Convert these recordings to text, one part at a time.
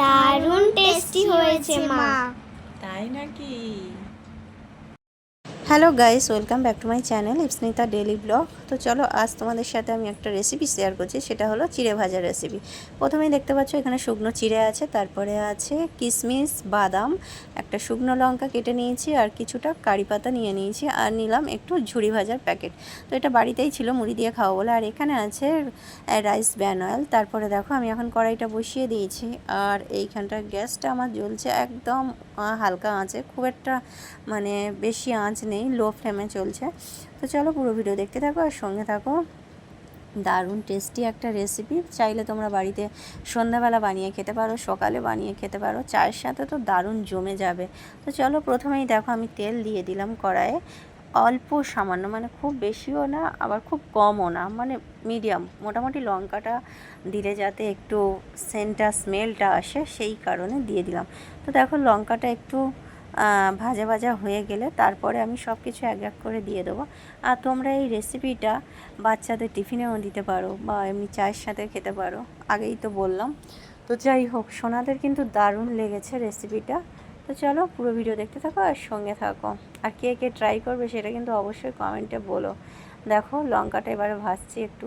দারুণ টেস্টি হয়েছে মা। তাই নাকি? Hello guys, welcome back to my channel Ipsita daily vlog. তো চলো, আজ তোমাদের সাথে আমি একটা রেসিপি শেয়ার করছি, সেটা হলো চিড়ে ভাজার রেসিপি প্রথমেই দেখতে পাচ্ছ, এখানে শুকনো চিড়ে আছে, তারপরে আছে কিশমিশ বাদাম, একটা শুকনো লঙ্কা কেটে নিয়েছি, আর কিছুটা কারি পাতা নিয়ে নিয়েছি, আর নিলাম একটু ঝুড়ি ভাজার প্যাকেট তো এটা বাড়িতেই ছিল, মুড়ি দিয়ে খাওয়া বলে। আর এখানে আছে রাইস ব্যান অয়েল তারপরে দেখো, আমি এখন কড়াইটা বসিয়ে দিয়েছি, আর এইখানটা গ্যাসটা আমার জ্বলছে একদম হালকা আঁচে, খুব একটা মানে বেশি আঁচ নেই। লো ফ্লেমে চলছে। তো চলো পুরো ভিডিও দেখতে থাকো আর সঙ্গে থাকো। দারুণ টেস্টি একটা রেসিপি চাইলে তোমরা বাড়িতে সন্ধ্যাবেলা বানিয়ে খেতে পারো, সকালে বানিয়ে খেতে পারো। চায়ের সাথে তো দারুণ জমে যাবে। তো চলো প্রথমেই দেখো আমি তেল দিয়ে দিলাম কড়াইয়ে। অল্প সামান্য মানে খুব বেশিও না, আবার খুব কমও না মানে মিডিয়াম মোটামুটি লঙ্কাটা দিলে যাতে একটু সেন্টটা স্মেলটা আসে, সেই কারণে দিয়ে দিলাম। তো দেখো লঙ্কাটা একটু ভাজা ভাজা হয়ে গেলে তারপরে আমি সব কিছু এক এক করে দিয়ে দেবো। আর তোমরা এই রেসিপিটা বাচ্চাদের টিফিনেও দিতে পারো বা এমনি চায়ের সাথে খেতে পারো। আগেই তো বললাম। তো যাই হোক, সোনাদের কিন্তু দারুণ লেগেছে রেসিপিটা তো চলো পুরো ভিডিও দেখতে থাকো আর সঙ্গে থাকো। আর কে কে ট্রাই করবে সেটা কিন্তু অবশ্যই কমেন্টে বলো। দেখো লঙ্কাটা এবারে ভাজছি একটু।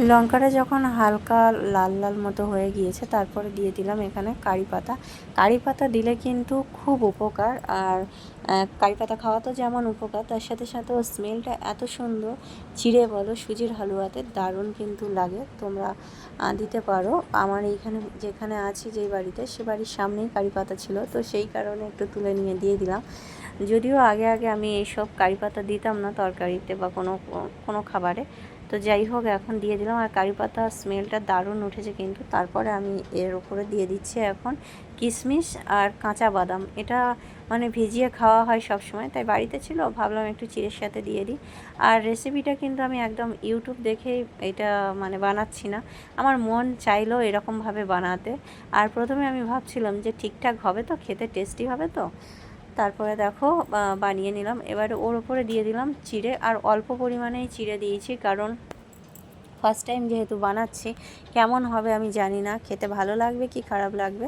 লঙ্কাটা যখন হালকা লাল লাল মতো হয়ে গিয়েছে, তারপরে দিয়ে দিলাম এখানে কারি পাতা। কারি পাতা দিলে কিন্তু খুব উপকার, আর কারি পাতা খাওয়া তো যেমন উপকার, তার সাথে সাথে স্মেলটা এত সুন্দর। চিড়ে বলো, সুজির হালুয়াতে দারুণ কিন্তু লাগে, তোমরা দিতে পারো। আমার এইখানে যেখানে আছি যেই বাড়িতে, সে বাড়ির সামনেই কারি পাতা ছিল, তো সেই কারণে একটু তুলে নিয়ে দিয়ে দিলাম। যদিও আগে আগে আমি এইসব কারি পাতা দিতাম না তরকারিতে বা কোনো কোনো খাবারে তো যাই হোক, এখন দিয়ে দিলাম। আর কারি পাতা স্মেলটা দারুণ উঠেছে কিন্তু। তারপরে আমি এর উপরে দিয়ে দিচ্ছি এখন কিশমিশ আর কাঁচা বাদাম। এটা মানে ভিজিয়ে খাওয়া হয় সব সময় তাই বাড়িতে ছিল। ভাবলাম একটু চিড়ের সাথে দিয়ে দিই। আর রেসিপিটা কিন্তু আমি একদম ইউটিউব দেখেই এটা মানে বানাচ্ছি না। আমার মন চাইলো এরকমভাবে বানাতে। আর প্রথমে আমি ভাবছিলাম যে ঠিকঠাক হবে তো? খেতে টেস্টি হবে তো? তারপরে দেখো বানিয়ে নিলাম। এবারে ওর উপরে দিয়ে দিলাম চিড়ে। আর অল্প পরিমাণেই চিড়ে দিয়েছি, কারণ ফার্স্ট টাইম যেহেতু বানাচ্ছি, কেমন হবে আমি জানি না। খেতে ভালো লাগবে কি খারাপ লাগবে?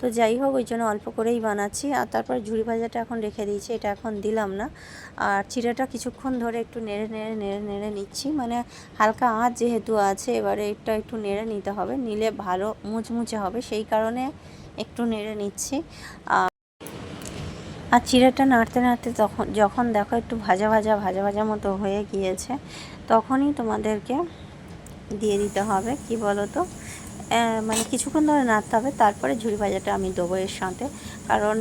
তো যাই হোক, ওই জন্য অল্প করেই বানাচ্ছি। আর তারপর ঝুড়ি ভাজাটা এখন রেখে দিয়েছি, এটা এখন দিলাম না। আর চিড়েটা কিছুক্ষণ ধরে একটু নেড়ে নেড়ে নেড়ে নেড়ে নিচ্ছি। মানে হালকা আঁচ যেহেতু আছে, এবারে এটা একটু নেড়ে নিতে হবে। নিলে ভালো মুচমুচে হবে, সেই কারণে একটু নেড়ে নিচ্ছি। আর চিড়েটা নাড়তে নাড়তে তখন, যখন দেখো একটু ভাজা ভাজা ভাজা ভাজা মতো হয়ে গিয়েছে, তখনই তোমাদেরকে দিয়ে দিতে হবে। কি বলো তো মানে কিছুক্ষণ ধরে নাড়তে হবে, তারপরে ঝুড়ি ভাজাটা আমি দেবো এর সাথে। কারণ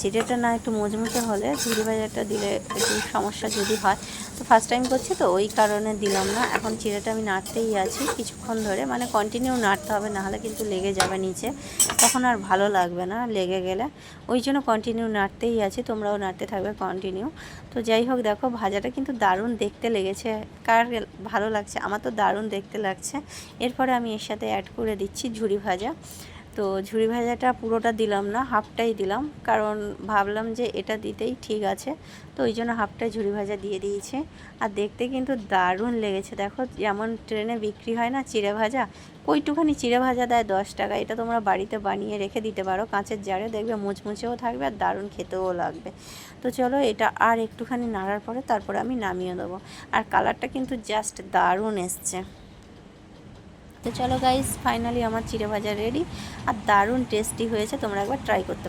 চিড়েটা না একটু মুচমুচে হলে ঝুড়ি ভাজাটা দিলে একটু সমস্যা যদি হয়। তো ফার্স্ট টাইম করছি তো, ওই কারণে দিলাম না। এখন চিড়েটা আমি নাড়তেই আছি কিছুক্ষণ ধরে। মানে কন্টিনিউ নাড়তে হবে নাহলে কিন্তু লেগে যাবে নিচে। তখন আর ভালো লাগবে না লেগে গেলে। ওই জন্য কন্টিনিউ নাড়তেই আছি, তোমরাও নাড়তে থাকবে কন্টিনিউ তো যাই হোক, দেখো ভাজাটা কিন্তু দারুণ দেখতে লেগেছে। কার ভালো লাগছে? আমার তো দারুণ দেখতে লাগছে। এরপরে আমি এর সাথে অ্যাড করে দিচ্ছি। ঝুড়ি ভাজা। তো ঝুড়ি ভাজাটা পুরোটা দিলাম না, হাফটাই দিলাম। কারণ ভাবলাম যে এটা দিতেই ঠিক আছে। তো ওই জন্য হাফটাই ঝুড়ি ভাজা দিয়ে দিয়েছি। আর দেখতে কিন্তু দারুণ লেগেছে। দেখো যেমন ট্রেনে বিক্রি হয় না চিড়ে ভাজা, কইটুখানি চিড়ে ভাজা দেয় দশ টাকা। এটা তোমরা বাড়িতে বানিয়ে রেখে দিতে পারো। কাঁচের জারে দেখবে মুচমুচেও থাকবে আর দারুণ খেতেও লাগবে। তো চলো এটা আর একটুখানি নাড়ার পরে তারপরে আমি নামিয়ে দেবো। আর কালারটা কিন্তু জাস্ট দারুণ এসছে। তো চলো গাইস ফাইনালি আমার চিড়ে ভাজা রেডি আর দারুণ টেস্টি হয়েছে, তোমরা একবার ট্রাই করতে